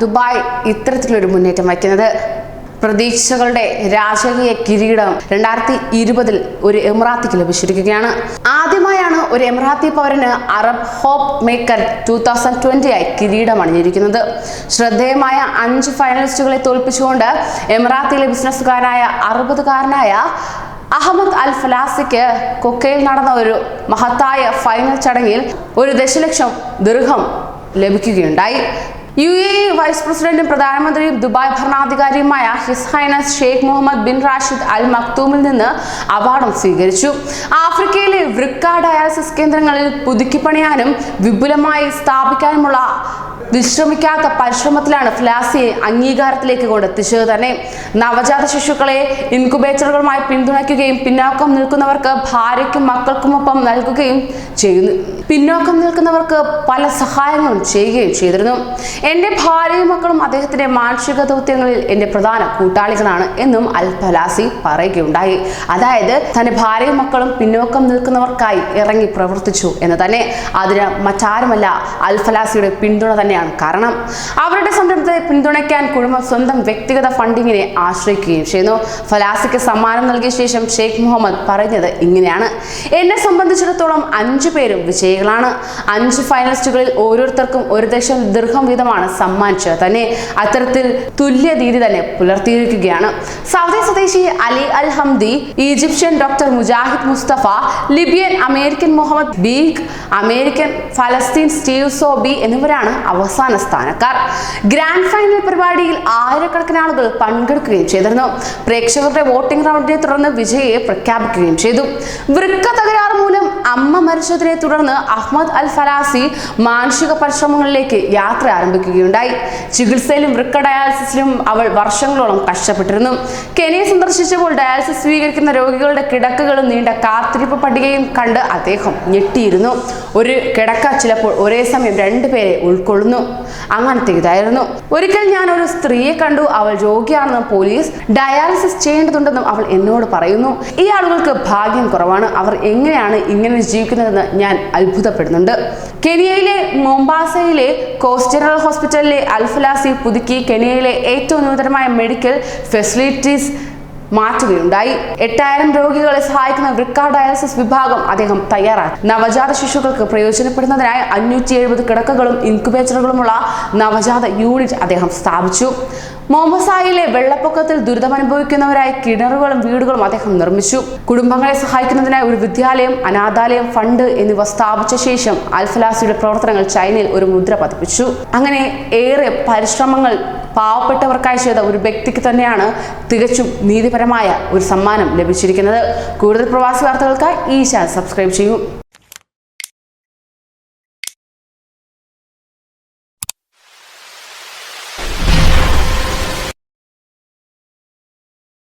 Dubai ഇത്തരത്തിലൊരു മുന്നേറ്റം വയ്ക്കുന്നത്. പ്രതീക്ഷകളുടെ രാജകീയ കിരീടം രണ്ടായിരത്തി ഇരുപതിൽ ഒരു എമിറാത്തിക്ക് ലഭിച്ചിരിക്കുകയാണ്. ആദ്യമായാണ് ഒരു എമിറാത്തി പൗരന് Arab hope maker two thousand twenty ആയി കിരീടം അണിഞ്ഞിരിക്കുന്നത്. ശ്രദ്ധേയമായ അഞ്ച് ഫൈനലിസ്റ്റുകളെ തോൽപ്പിച്ചുകൊണ്ട് എമിറാത്തിയിലെ ബിസിനസ്സുകാരനായ അറുപതുകാരനായ അഹമ്മദ് അൽ ഫലാസിക്ക് കൊക്കയിൽ നടന്ന ഒരു മഹത്തായ ഫൈനൽ ചടങ്ങിൽ ഒരു ദശലക്ഷം ദീർഘം ലഭിക്കുകയുണ്ടായി. യു എ ഇ വൈസ് പ്രസിഡന്റും പ്രധാനമന്ത്രിയും Dubai ഭരണാധികാരിയുമായ his highness Sheikh Mohammed bin Rashid Al മക്തൂമിൽ നിന്ന് അവാർഡും സ്വീകരിച്ചു. ആഫ്രിക്കയിലെ വൃക്ക ഡയാലിസിസ് കേന്ദ്രങ്ങളിൽ പുതുക്കിപ്പണിയാനും വിപുലമായി സ്ഥാപിക്കാനുമുള്ള വിശ്രമിക്കാത്ത പരിശ്രമത്തിലാണ് ഫ്ലാസിയെ അംഗീകാരത്തിലേക്ക് കൊണ്ടെത്തിച്ചത് തന്നെ. നവജാത ശിശുക്കളെ ഇൻകുബേറ്ററുകളുമായി പിന്തുണയ്ക്കുകയും പിന്നോക്കം നിൽക്കുന്നവർക്ക് ഭാര്യയ്ക്കും മക്കൾക്കുമൊപ്പം നൽകുകയും ചെയ്യുന്നു. പിന്നോക്കം നിൽക്കുന്നവർക്ക് പല സഹായങ്ങളും ചെയ്യുകയും ചെയ്തിരുന്നു. എന്റെ ഭാര്യയും മക്കളും അദ്ദേഹത്തിന്റെ മാനുഷിക ദൗത്യങ്ങളിൽ എന്റെ പ്രധാന കൂട്ടാളികളാണ് എന്നും അൽ ഫലാസി പറയുകയുണ്ടായി. അതായത് തന്റെ ഭാര്യയും മക്കളും പിന്നോക്കം നിൽക്കുന്നവർക്കായി ഇറങ്ങി പ്രവർത്തിച്ചു എന്ന് തന്നെ. അതിന് മറ്റാരുമല്ല അൽ ഫലാസിയുടെ പിന്തുണ തന്നെയാണ് കാരണം അവരുടെ സംരംഭത്തെ പിന്തുണയ്ക്കാൻ കുടുംബം സ്വന്തം വ്യക്തിഗത ഫണ്ടിങ്ങിനെ ആശ്രയിക്കുകയും ചെയ്യുന്നു. ഫലാസിക്ക് സമ്മാനം നൽകിയ ശേഷം ഷെയ്ഖ് മുഹമ്മദ് പറഞ്ഞത് ഇങ്ങനെയാണ്. എന്നെ സംബന്ധിച്ചിടത്തോളം അഞ്ചു പേരും വിജയികളാണ്. അഞ്ച് ഫൈനലിസ്റ്റുകളിൽ ഓരോരുത്തർക്കും ഒരു ദശം ദീർഘം വീതമാണ് സമ്മാനിച്ചത്. തന്നെ അത്തരത്തിൽ തുല്യ രീതി തന്നെ പുലർത്തിയിരിക്കുകയാണ്. സൗദി സ്വദേശി Ali Al Hamdi Egyptian doctor Mujahid Mustafa Libyan American Mohammed Beg American ഫലസ്തീൻ സ്റ്റീവ് സോബി എന്നിവരാണ് അവസാന സ്ഥാനക്കാർ. ഗ്രാൻഡ് ഫൈനൽ പരിപാടിയിൽ ആയിരക്കണക്കിന് ആളുകൾ പങ്കെടുക്കുകയും ചെയ്തിരുന്നു. പ്രേക്ഷകരുടെ വോട്ടിംഗ് റൗണ്ടിനെ തുടർന്ന് വിജയിയെ പ്രഖ്യാപിക്കുകയും ചെയ്തു. വൃക്ക തകരാറ് മൂലം അമ്മ മരിച്ചതിനെ തുടർന്ന് അഹ്മദ് അൽ ഫലാസി മാനസിക പരിശ്രമങ്ങളിലേക്ക് യാത്ര ആരംഭിക്കുകയുണ്ടായി. ചികിത്സയിലും വൃക്ക ഡയാലിസിസിലും അവൾ വർഷങ്ങളോളം കഷ്ടപ്പെട്ടിരുന്നു. കെനിയെ സന്ദർശിച്ചപ്പോൾ ഡയാലിസിസ് സ്വീകരിക്കുന്ന രോഗികളുടെ കിടക്കകളും നീണ്ട കാത്തിരിപ്പ് പട്ടികയും കണ്ട് അദ്ദേഹം ഞെട്ടിയിരുന്നു. ഒരു കിടക്ക ചിലപ്പോൾ ഒരേ സമയം രണ്ടുപേരെ ഉൾക്കൊള്ളുന്നു. അങ്ങനത്തെ ഇതായിരുന്നു. ഒരിക്കൽ ഞാൻ ഒരു സ്ത്രീയെ കണ്ടു. അവൾ രോഗിയാണെന്ന് പോലീസ് ഡയാലിസിസ് ചെയ്യേണ്ടതുണ്ടെന്നും അവൾ എന്നോട് പറയുന്നു. ഈ ആളുകൾക്ക് ഭാഗ്യം കുറവാണ്. അവർ എങ്ങനെയാണ് ഇങ്ങനെ ജീവിക്കുന്നതെന്ന് ഞാൻ അത്ഭുതപ്പെടുന്നുണ്ട്. കെനിയയിലെ മൊംബാസയിലെ കോസ്റ്റ് ജനറൽ ഹോസ്പിറ്റലിലെ അൽഫലാസി പുതുക്കി കെനിയയിലെ ഏറ്റവും നൂതനമായ മെഡിക്കൽ ഫെസിലിറ്റീസ് മാറ്റുകയുണ്ടായി. എട്ടായിരം രോഗികളെ സഹായിക്കുന്ന വൃക്ക ഡയാലിസിസ് വിഭാഗം അദ്ദേഹം തയ്യാറാക്കി. നവജാത ശിശുക്കൾക്ക് പ്രയോജനപ്പെടുന്നതിനായി അഞ്ഞൂറ്റി എഴുപത് കിടക്കകളും ഇൻക്യുബേറ്ററുകളുമുള്ള നവജാത യൂണിറ്റ് അദ്ദേഹം സ്ഥാപിച്ചു. മോമസായിലെ വെള്ളപ്പൊക്കത്തിൽ ദുരിതമനുഭവിക്കുന്നവരായി കിണറുകളും വീടുകളും അദ്ദേഹം നിർമ്മിച്ചു. കുടുംബങ്ങളെ സഹായിക്കുന്നതിനായി ഒരു വിദ്യാലയം അനാഥാലയം ഫണ്ട് എന്നിവ സ്ഥാപിച്ച ശേഷം അൽഫലാസിയുടെ പ്രവർത്തനങ്ങൾ ചൈനയിൽ ഒരു മുദ്ര പതിപ്പിച്ചു. അങ്ങനെ ഏറെ പരിശ്രമങ്ങൾ പാവപ്പെട്ടവർക്കായി ചെയ്ത ഒരു വ്യക്തിക്ക് തന്നെയാണ് തികച്ചും നീതിപരമായ ഒരു സമ്മാനം ലഭിച്ചിരിക്കുന്നത്. കൂടുതൽ പ്രവാസി വാർത്തകൾക്കായി ഈ ചാനൽ സബ്സ്ക്രൈബ് ചെയ്യൂ.